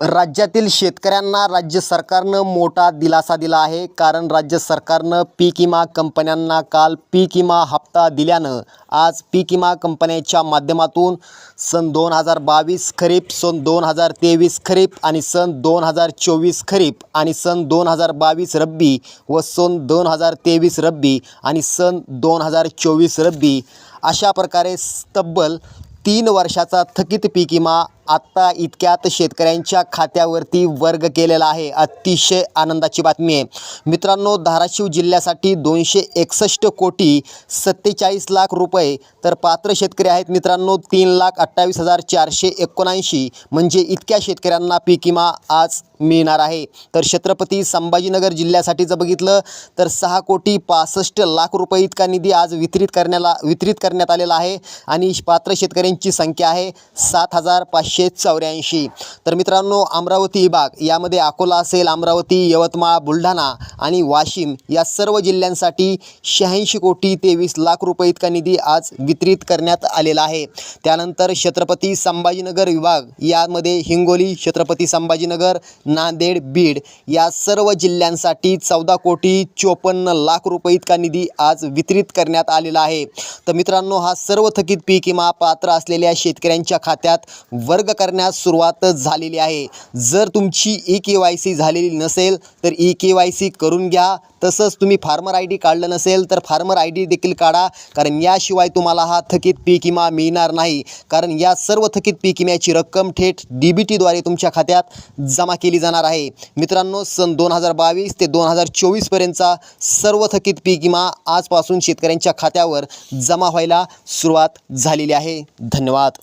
राज्यातील शेतकऱ्यांना राज्य सरकारनं मोठा दिलासा दिला आहे. कारण राज्य सरकारनं पीक विमा कंपन्यांना काल पीक विमा हप्ता दिल्यानं आज पीक विमा कंपन्यांच्या माध्यमातून सन दोन हजार बावीस खरीप सन दोन हजार तेवीस खरीप आणि सन दोन हजार चोवीस खरीप आणि सन दोन हजार बावीस रब्बी व सन दोन हजार तेवीस रब्बी आणि सन दोन हजार चोवीस रब्बी अशा प्रकारे तब्बल तीन वर्षाचा थकीत पीक विमा आत्ता इतक्यात शेतकऱ्यांच्या खात्यावरती वर्ग केलेला आहे. अतिशय आनंदाची बातमी आहे. मित्रांनो धाराशिव जिल्ह्यासाठी दोनशे एकसष्ट कोटी सत्तेचाळीस लाख रुपये तर पात्र शेतकरी आहेत मित्रांनो तीन लाख अठ्ठावीस हजार चारशे एकोणऐंशी. म्हणजे इतक्या शेतकऱ्यांना पीक विमा आज मिळणार आहे. तर छत्रपती संभाजीनगर जिल्ह्यासाठी जर बघितलं तर सहा कोटी पासष्ट लाख रुपये इतका निधी आज वितरित करण्याला वितरित करण्यात आलेला आहे. आणि पात्र शेतकऱ्यांची संख्या आहे सात हजार पाचशे चौऱ्याऐंशी. तर मित्रांनो अमरावती विभाग यामध्ये अकोला असेल अमरावती यवतमाळ बुलढाणा आणि वाशिम या सर्व जिल्ह्यांसाठी शहाऐंशी कोटी तेवीस लाख रुपये इतका निधी आज वितरित करण्यात आलेला आहे. त्यानंतर छत्रपती संभाजीनगर विभाग यामध्ये हिंगोली छत्रपती संभाजीनगर नांदेड बीड या सर्व जिल्ह्यांसाठी चौदा कोटी चोपन्न लाख रुपये इतका निधी आज वितरित करण्यात आलेला आहे. तर मित्रांनो हा सर्व थकीत पीक विमा पात्र असलेल्या शेतकऱ्यांच्या खात्यात वर्ग वर्ग करण्यास सुरुवात झालेली आहे. जर तुमची ई के वाय सी झालेली नसेल तर ई के वाय सी करून घ्या. तसंच तुम्ही फार्मर आय डी काढलं नसेल तर फार्मर आय डी देखील काढा. कारण याशिवाय तुम्हाला हा थकीत पीक विमा मिळणार नाही. कारण या सर्व थकीत पीक विम्याची रक्कम थेट डी बी टीद्वारे तुमच्या खात्यात जमा केली जाणार आहे. मित्रांनो सन दोन हजार बावीस ते दोन हजार चोवीसपर्यंतचा सर्व थकीत पीक विमा आजपासून शेतकऱ्यांच्या खात्यावर जमा व्हायला सुरुवात झालेली आहे. धन्यवाद.